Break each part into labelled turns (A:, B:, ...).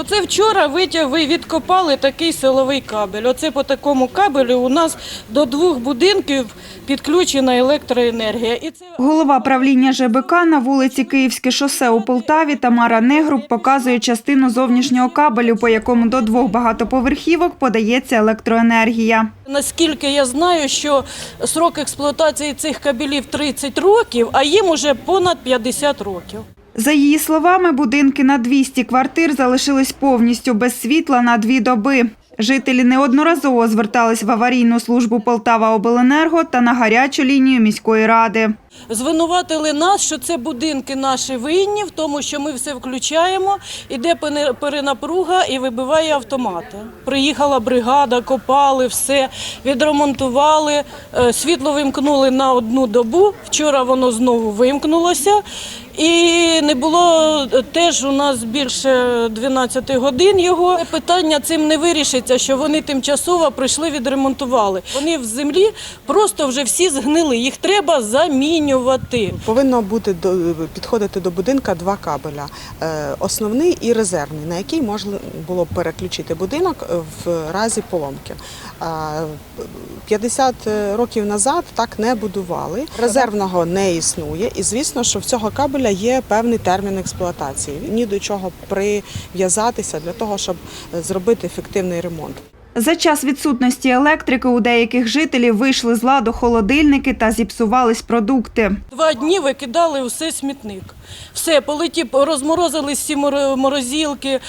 A: Оце вчора витяг, ви відкопали такий силовий кабель. Оце по такому кабелю у нас до двох будинків підключена електроенергія. І це
B: Голова правління ЖБК на вулиці Київське шосе у Полтаві Тамара Негруб показує частину зовнішнього кабелю, по якому до двох багатоповерхівок подається електроенергія.
A: наскільки я знаю, що срок експлуатації цих кабелів 30 років, а їм уже понад 50 років.
B: За її словами, будинки на 200 квартир залишились повністю без світла на дві доби. Жителі неодноразово звертались в аварійну службу Полтава Обленерго та на гарячу лінію міської ради.
A: Звинуватили нас, що це будинки наші винні, в тому, що ми все включаємо, іде перенапруга і вибиває автомати. Приїхала бригада, копали все, відремонтували, е, світло вимкнули на одну добу. Вчора воно знову вимкнулося. І не було е, теж у нас більше 12 годин його. Питання цим не вирішиться, що вони тимчасово прийшли, відремонтували. Вони в землі просто вже всі згнили. Їх треба замінювати.
C: Повинно бути підходити до будинка два кабеля: Е, основний і резервний, на який можна було переключити будинок е, в разі поломки. 50 років назад так не будували. Резервного не існує, і звісно, що в цього кабеля є певний термін експлуатації. Ні до чого прив'язатися для того, щоб е, зробити ефективний ремонт.
B: За час відсутності електрики у деяких жителів вийшли з ладу холодильники та зіпсувались продукти.
A: Два дні викидали все смітник. Все, полетів, розморозились всі моро- морозилки, е,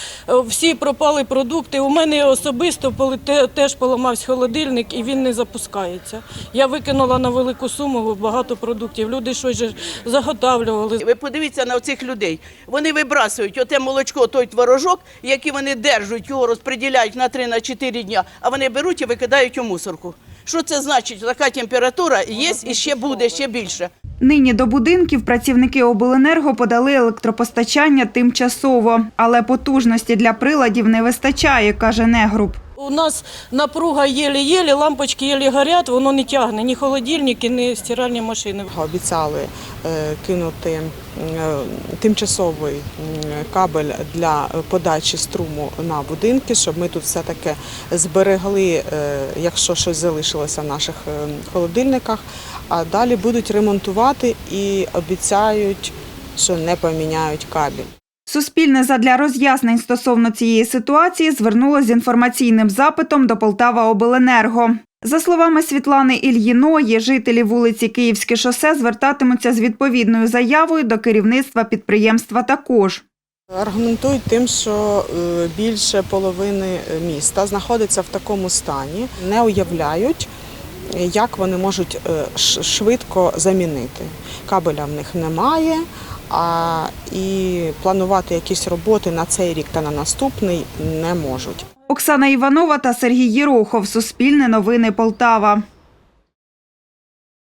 A: всі пропали продукти. У мене особисто теж поламався холодильник і він не запускається. Я викинула на велику суму багато продуктів. Люди щось же заготавлювали.
D: Ви подивіться на цих людей. Вони вибрасують оте молочко, той творожок, який вони держать, його розподіляють на 3 на 4 дня, а вони беруть і викидають у мусорку. Що це значить? Така температура є і ще буде, ще більше.
B: Нині до будинків працівники обленерго подали електропостачання тимчасово, але потужності для приладів не вистачає, каже Негруб.
A: У нас напруга єлі-єлі, лампочки єлі горять, воно не тягне ні холодильники, ні стиральні машини.
C: Обіцяли кинути е, тимчасовий кабель для подачі струму на будинки, щоб ми тут все таки зберегли, е, якщо щось залишилося в наших е, холодильниках. А далі будуть ремонтувати і обіцяють, що не поміняють кабель.
B: Суспільне задля роз'яснень стосовно цієї ситуації звернулося з інформаційним запитом до Полтава Обленерго. За словами Світлани Ільїної, жителі вулиці Київське шосе звертатимуться з відповідною заявою до керівництва підприємства також.
C: Аргументують тим, що е, більше половини міста знаходиться в такому стані, не уявляють, як вони можуть е, швидко замінити. Кабеля в них немає, а і планувати якісь роботи на цей рік та на наступний не можуть.
B: Оксана Іванова та Сергій Єрохов. Суспільне новини Полтава.